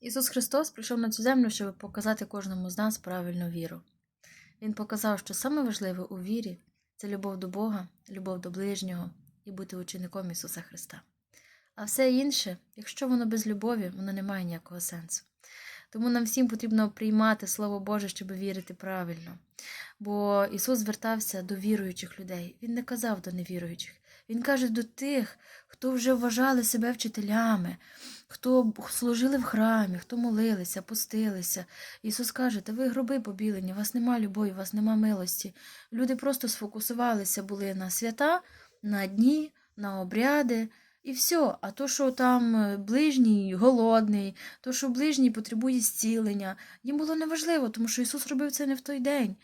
Ісус Христос прийшов на цю землю, щоб показати кожному з нас правильну віру. Він показав, що саме важливе у вірі це любов до Бога, любов до ближнього і бути учеником Ісуса Христа. А все інше, якщо воно без любові, воно не має ніякого сенсу. Тому нам всім потрібно приймати Слово Боже, щоб вірити правильно. Бо Ісус звертався до віруючих людей. Він не казав до невіруючих. Він каже до тих, хто вже вважали себе вчителями, хто служили в храмі, хто молилися, постилися. Ісус каже, та ви гроби побілені, у вас нема любові, у вас нема милості. Люди просто сфокусувалися були на свята, на дні, на обряди. І все, а то, що там е, ближній голодний, то, що ближній потребує зцілення, їм було неважливо, тому що Ісус робив це не в той день.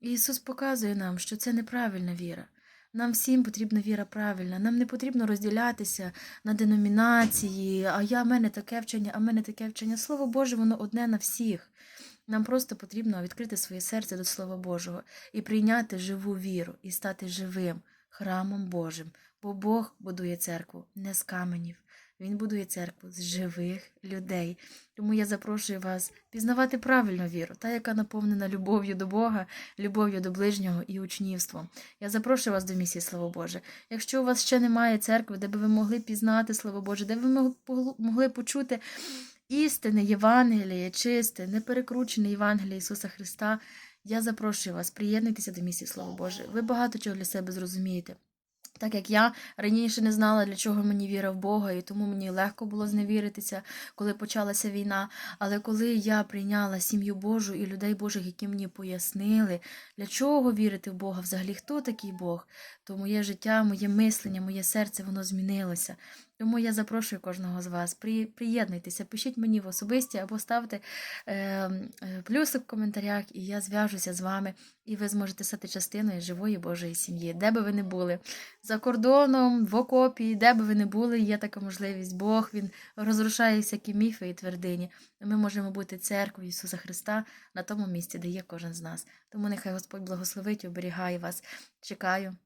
І Ісус показує нам, що це неправильна віра. Нам всім потрібна віра правильна. Нам не потрібно розділятися на деномінації, а я в мене таке вчення, а в мене таке вчення. Слово Боже, воно одне на всіх. Нам просто потрібно відкрити своє серце до Слова Божого і прийняти живу віру, і стати живим храмом Божим. Бо Бог будує церкву не з каменів. Він будує церкву з живих людей. Тому я запрошую вас пізнавати правильну віру, та, яка наповнена любов'ю до Бога, любов'ю до ближнього і учнівством. Я запрошую вас до місії Слово Боже. Якщо у вас ще немає церкви, де би ви могли пізнати Слово Боже, де ви могли- почути істинне Євангеліє, чисте, неперекручене Євангеліє Ісуса Христа, я запрошую вас, приєднуйтеся до місії Слово Боже. Ви багато чого для себе зрозумієте. Так як я раніше не знала, для чого мені віра в Бога, і тому мені легко було зневіритися, коли почалася війна. Але коли я прийняла сім'ю Божу і людей Божих, які мені пояснили, для чого вірити в Бога, взагалі хто такий Бог, то моє життя, моє мислення, моє серце, воно змінилося. Тому я запрошую кожного з вас. При, приєднуйтеся, пишіть мені в особисті або ставте е, е, плюсик в коментарях, і я зв'яжуся з вами, і ви зможете стати частиною живої Божої сім'ї, де би ви не були. За кордоном, в окопі, де би ви не були, є така можливість. Бог він розрушає всякі міфи і твердині. Ми можемо бути церквою Ісуса Христа на тому місці, де є кожен з нас. Тому нехай Господь благословить оберігає вас. Чекаю